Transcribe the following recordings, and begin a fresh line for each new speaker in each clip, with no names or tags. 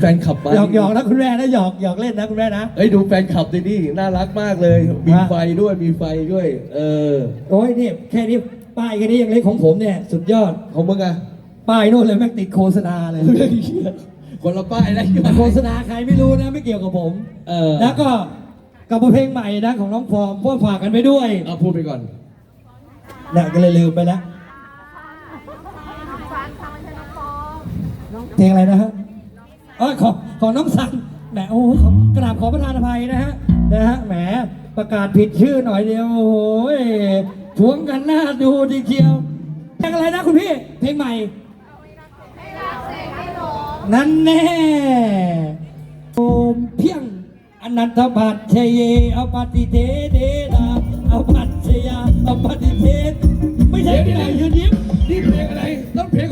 แฟนขับมา
หยอกหยอกนะคุณแม่นะหยอกหยอกเล่นนะคุณแม่นะ
เฮ้ยดูแฟนขับดินี่น่ารักมากเลย มี
ฮะ
ไฟด้วยมีไฟด้วย เออ
โอ้ยนี่แค่นี้ป้ายแค่นี้ยังเล็กของผมเนี่ยสุดยอด
ของมึงอะ
ป้ายโน่นเลยแม่งติดโฆษณาเลย
คนละป้ายนะ
โฆษณาใครไม่รู้นะไม่เกี่ยวกับผม
เออ
แล้วก็กับเพลงใหม่นะของน้องฟอร์มพวกฝากกันไปด้วย
เอาพูดไปก่อน
เนี่ยก็เลยลืมไปแล้วเพลงอะไรนะฮะ เออของของน้องสันแหมโอ้โหขอกราบขอประทานอภัยนะฮะนะฮะแหมประกาศผิดชื่อหน่อยเดียวโอ้โหทวงกันหน้าดูดีเชียวเพลงอะไรนะคุณพี่เพลงใหม่นั่นแน่โอมเพียงอนันตบัตเชเยอปฏิเทเดดาอปัตชยาอปฏิเทไม่ใช่ที่ไหนยืนยิ้ม
นี่เพลงอะไรต้นเพลง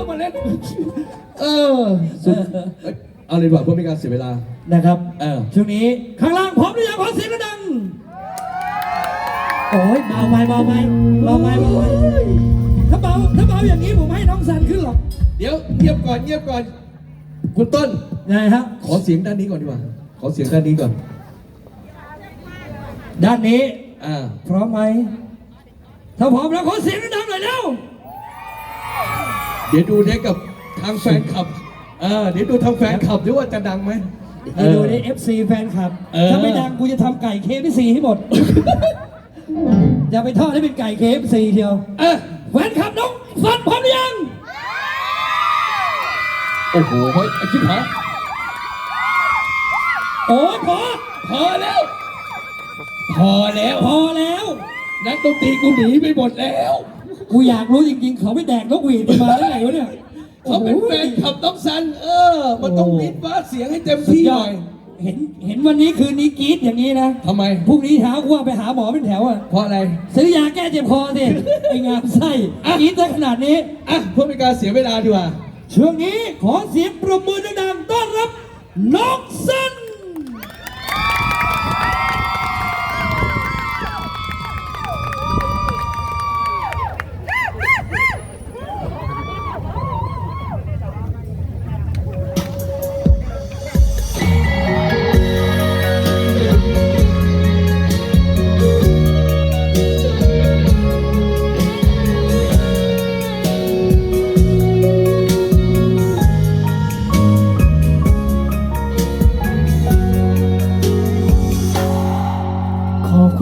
ที่ผ่านมึงเอามาเล่นเออสุดเอ้ยเอาเลยดีกว่าเพื่อไม่ให้การเสียเวลา
นะครับ
เออ
ช่วงนี้ข้างล่างพร้อมหรือยังขอเสียงดังโอ้ยเบาไปเบาไปเบาไปเบาไปถ้าเบาถ้าเบาอย่างนี้ผมให้น้องสันขึ้นหรอก
เดี๋ยวเงียบก่อนเงียบก่อน คุณต้น
ไงฮะ
ขอเสียงด้านนี้ก่อนดีกว่า ขอเสียงด้านนี้ก่อน
ด้านนี้
อ่า
พร้อมไหมถ้าพร้อมแล้วขอเสียงดังๆหน่อยเร็ว
เดี๋ยวดูเนี่ยกับทางแฟนคลับเออเดี๋ยวดูทางแฟนคลับด้วยว่าจะดังไหม
เดี๋ยวดูนี่ FC แฟนคลับ
เออ
ถ้าไม่ดังกูจะทำไก่เคฟซีให้หมด อย่าไปทอดให้เป็นไก่เคฟซีเชียว
เออ
แฟนคลับน้องฟันพร้อมหรือยัง
โอ้โหเฮ้ยไอ้ชิบหาย
โอ้ยพอ
พอแล้ว พอแล้ว
พอแล้ว
นักดนตรีกูหนีไปหมดแล้ว
กูอยากรู้จริงๆ เขาไม่แดกนกหวีดมาได้ไงวะเนี่ย
เขาเป็นแฟนคลับต้องซัน เออ มันต้องวิดฟ้าเสียงให้เต็มที่หน่อย
เห็นเห็นวันนี้คืนนี้กรี๊ดอย่างนี้นะ
ทำไม
พรุ่งนี้เช้ากูว่าไปหาหมอเป็นแถวอะ
เพราะอะไร
ซื้อยาแก้เจ็บคอสิไองามไส้กรี๊ดซะขนาดนี้
อะเพื่อเป็นการเสียเวลาดีกว่า
ช่วงนี้ขอเสียงปรบมือดังๆต้อนรับน้องสัน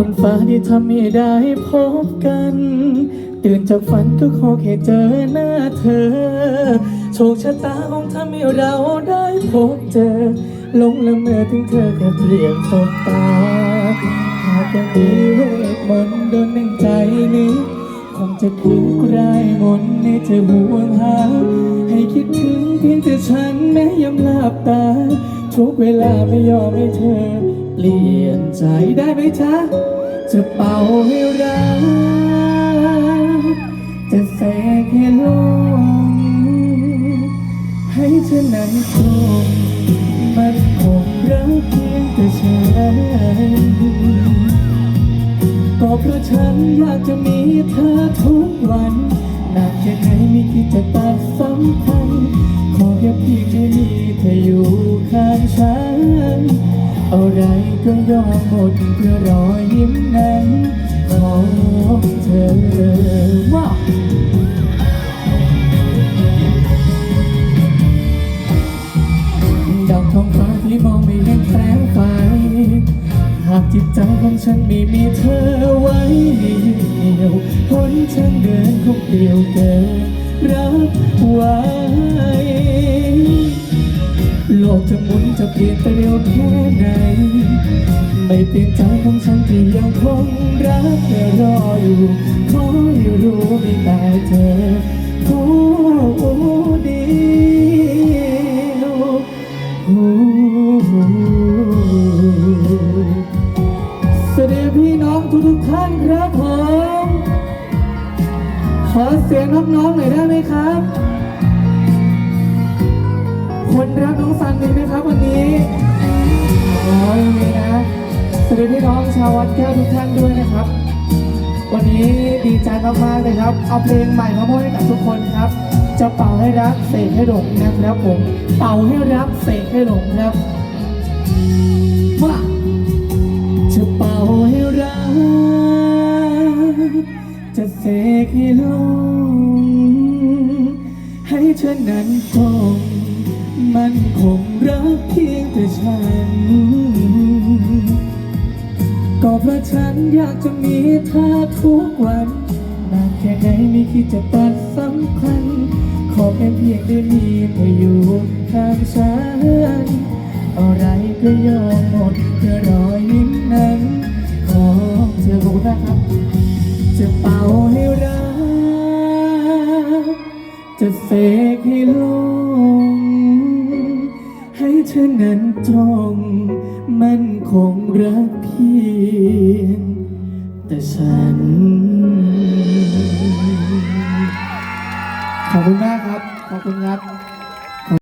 คุณฟ้าที่ทำให้ได้พบกัน ตื่นจากฝันก็ขอแค่เจอหน้าเธอ โชคชะตาของทำให้เราได้พบเจอ ลงละเมอถึงเธอแค่เพียงสบตา หากยังมีเวทมนต์โดนหนึ่งใจนี้ คงจะคืนกลายมนต์ให้เธอห่วงหา ให้คิดถึงเพียงแต่ฉันแม้ยามหลับตา ทุกเวลาไม่ยอมให้เธอ เปลี่ยนใจได้ไหมจ๊ะ จะเป่าให้รักจะแสกให้ลงให้เธอนั้นคงมันคงรักเพียงแต่ฉันก็เพราะฉันอยากจะมีเธอทุกวันหนักแค่ไหนไม่คิดจะตัดสำคัญขอแค่เพียงได้มีเธออยู่ข้างฉัน อะไรก็ยอมหมดเพื่อรอยยิ้มนั้นของเธอว่าดังท้องฟ้าที่มองไม่เห็นแสงไฟหากจิตใจของฉันไม่มีเธอ เปลี่ยนใจของฉันที่ยังคงรักและรออยู่ขอให้รู้มีแต่เธอผู้ดียวสวัสดีพี่น้องทุกๆท่านครับผมขอเสียงน้องๆหน่อยได้ไหมครับ คนรักน้องซันมีไหมครับวันนี้อ๋อยังมีนะ สวัสดีพี่น้องชาววัดแก้วทุกท่านด้วยนะครับ วันนี้ดีใจมากๆเลยครับ เอาเพลงใหม่มาโมอบให้กับทุกคนครับ จะเป่าให้รักเสกให้หลงนะครับผมเป่าให้รักเสกให้หลงครับมาจะเป่าให้รักจะเสกให้หลงให้เธอนั้นจงมันคงรักเพียงแต่ฉัน ก็เพราะฉันอยากจะมีเธอทุกวันนานแค่ไหนไม่คิดจะตัดสำคัญ ขอแค่เพียงได้มีเธออยู่ข้างฉัน อะไรก็ยอมหมดเพื่อรอยยิ้มนั้น ขอเธอขอบคุณมากครับ จะเป่าให้รัก จะเสกให้ลง ให้เธอนั้นจง มันคงรักเพียงแต่ฉัน ขอบคุณมากครับ ขอบคุณครับ